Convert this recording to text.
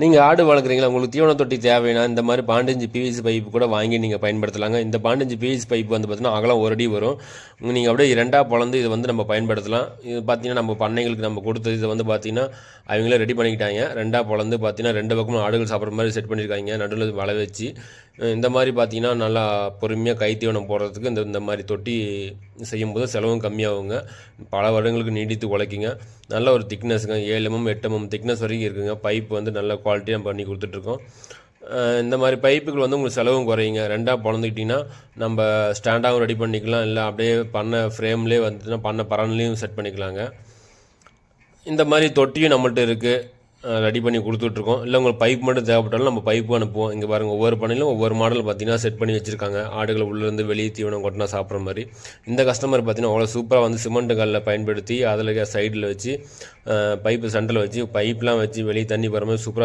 நீங்கள் ஆடு வளர்க்குறீங்களா? உங்களுக்கு தீவன தொட்டி தேவைன்னா இந்த மாதிரி பாண்டஞ்சு பிவிசி பைப்பு கூட வாங்கி நீங்கள் பயன்படுத்தலாங்க. இந்த பாண்டஞ்சு பிவிசி பைப் வந்து பார்த்தீங்கன்னா அகலம் ஒரு அடி வரும். நீங்கள் அப்படியே ரெண்டாக பிளந்து இதை வந்து நம்ம பயன்படுத்தலாம். இது பார்த்தீங்கன்னா நம்ம பண்ணைகளுக்கு நம்ம கொடுத்தது இதை வந்து பார்த்தீங்கன்னா அவங்களே ரெடி பண்ணிக்கிட்டாங்க. ரெண்டாக பிளந்து பார்த்தீங்கன்னா ரெண்டு பக்கமும் ஆடுகள் சாப்பிட்ற மாதிரி செட் பண்ணியிருக்காங்க. நடுவில் வளை வச்சு இந்த மாதிரி பார்த்தீங்கன்னா நல்லா பொறுமையாக கைத்தீவனம் போடுறதுக்கு இந்த இந்த மாதிரி தொட்டி செய்யும்போது செலவும் கம்மியாகுங்க. பல வருடங்களுக்கு நீடித்து உழைக்குங்க. நல்ல ஒரு திக்னஸுங்க ஏழு எம்எம் எட்டு எம்எம் திக்னஸ் வரைக்கும் இருக்குங்க. பைப் வந்து நல்ல குவாலிட்டியாக பண்ணி கொடுத்துட்ருக்கோம். இந்த மாதிரி பைப்புகள் வந்து உங்களுக்கு செலவும் குறையுங்க. ரெண்டாக பிறந்துக்கிட்டிங்கன்னா நம்ம ஸ்டாண்டாகவும் ரெடி பண்ணிக்கலாம். இல்லை அப்படியே பண்ண ஃப்ரேம்லேயே வந்துட்டுனா பண்ண பரன்லேயும் செட் பண்ணிக்கலாங்க. இந்த மாதிரி தொட்டியும் நம்மள்ட்ட இருக்குது ரெடி பண்ணி கொடுத்துட்ருக்கோம். இல்லை உங்களுக்கு பைப் மட்டும் தேவைப்பட்டாலும் நம்ம பைப்பு அனுப்புவோம். இங்கே பாருங்கள் ஒவ்வொரு பண்ணையிலும் ஒவ்வொரு மாடல் பார்த்தீங்கன்னா செட் பண்ணி வச்சுருக்காங்க. ஆடுகளை உள்ளேருந்து வெளியே தீவனம் கொட்டினா சாப்பிட்ற மாதிரி. இந்த கஸ்டமர் பார்த்தீங்கன்னா அவ்வளோ சூப்பராக வந்து சிமெண்ட் கல்லில் பயன்படுத்தி அதில் சைடில் வச்சு பைப்பு சென்டரில் வச்சு பைப்லாம் வச்சு வெளியே தண்ணி போகிற மாதிரி சூப்பராக